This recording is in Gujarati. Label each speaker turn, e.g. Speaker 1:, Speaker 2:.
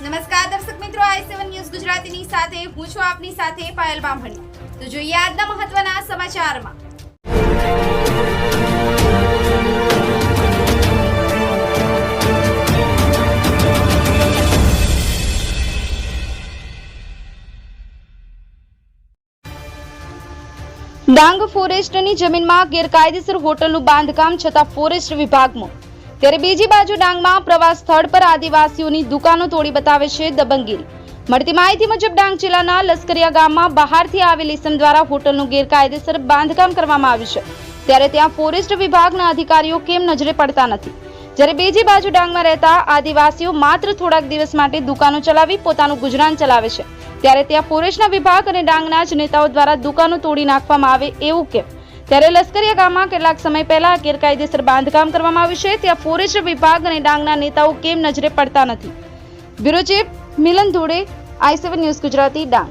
Speaker 1: નમસ્કાર દર્શક મિત્રો, આઈ સેવન ન્યૂઝ ગુજરાતીની સાથે, હું છું આપની સાથે પાયલ બામણી. તો જોઈએ આજના મહત્વના સમાચારમાં. ડાંગ ફોરેસ્ટની જમીનમાં ગેરકાયદેસર હોટલનું બાંધકામ છતાં ફોરેસ્ટ વિભાગમાં ત્યારે બીજી બાજુ ડાંગમાં પ્રવાસ સ્થળ પર આદિવાસીઓની દુકાનો તોડી બતાવે છે દબંગગીરી મળતી માહિતી મુજબ ડાંગ જિલ્લાના લશ્કરિયા ગામમાં બહારથી આવેલ ઇસમ દ્વારા હોટલનું ગેરકાયદેસર બાંધકામ કરવામાં આવ્યું છે. ત્યારે ત્યાં ફોરેસ્ટ વિભાગના અધિકારીઓ કેમ નજરે પડતા નથી? જ્યારે બીજી બાજુ ડાંગમાં રહેતા આદિવાસીઓ માત્ર થોડાક દિવસ માટે દુકાનો ચલાવી પોતાનું ગુજરાન ચલાવે છે. ત્યારે ત્યાં ફોરેસ્ટના વિભાગ અને ડાંગના જ નેતાઓ દ્વારા દુકાનો તોડી નાખવામાં આવે એવું કેમ? ત્યારે લશ્કરીયા ગામમાં કેટલાક સમય પહેલા ગેરકાયદેસર બાંધકામ કરવામાં આવ્યું છે. ત્યાં ફોરેસ્ટ વિભાગ અને ડાંગના નેતાઓ કેમ નજરે પડતા નથી? Bureau chief Milan Dhode I news Gujarati, Dang.